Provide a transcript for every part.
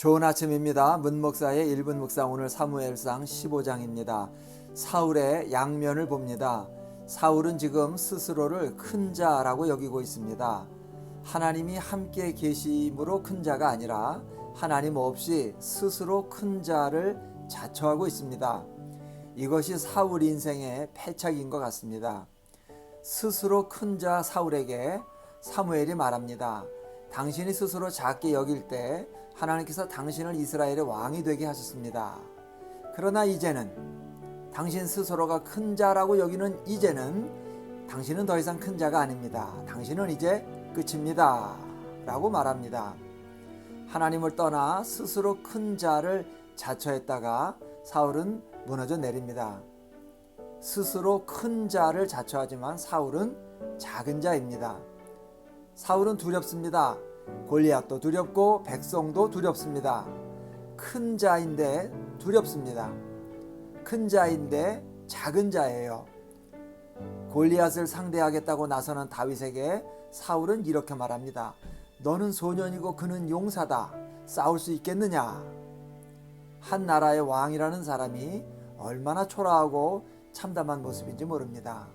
좋은 아침입니다. 문목사의 1분 묵상 오늘 사무엘상 15장입니다. 사울의 양면을 봅니다. 사울은 지금 스스로를 큰 자라고 여기고 있습니다. 하나님이 함께 계심으로 큰 자가 아니라 하나님 없이 스스로 큰 자를 자처하고 있습니다. 이것이 사울 인생의 패착인 것 같습니다. 스스로 큰 자 사울에게 사무엘이 말합니다. 당신이 스스로 작게 여길 때 하나님께서 당신을 이스라엘의 왕이 되게 하셨습니다. 그러나 이제는 당신 스스로가 큰 자라고 여기는 이제는 당신은 더 이상 큰 자가 아닙니다. 당신은 이제 끝입니다. 라고 말합니다. 하나님을 떠나 스스로 큰 자를 자처했다가 사울은 무너져 내립니다. 스스로 큰 자를 자처하지만 사울은 작은 자입니다. 사울은 두렵습니다. 골리앗도 두렵고 백성도 두렵습니다. 큰 자인데 두렵습니다. 큰 자인데 작은 자예요. 골리앗을 상대하겠다고 나서는 다윗에게 사울은 이렇게 말합니다. 너는 소년이고 그는 용사다. 싸울 수 있겠느냐? 한 나라의 왕이라는 사람이 얼마나 초라하고 참담한 모습인지 모릅니다.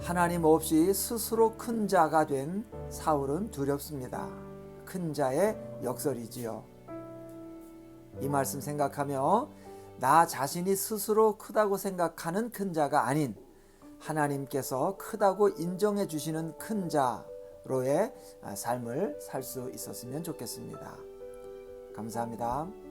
하나님 없이 스스로 큰 자가 된 사울은 두렵습니다. 큰 자의 역설이지요. 이 말씀 생각하며 나 자신이 스스로 크다고 생각하는 큰 자가 아닌 하나님께서 크다고 인정해 주시는 큰 자로의 삶을 살 수 있었으면 좋겠습니다. 감사합니다.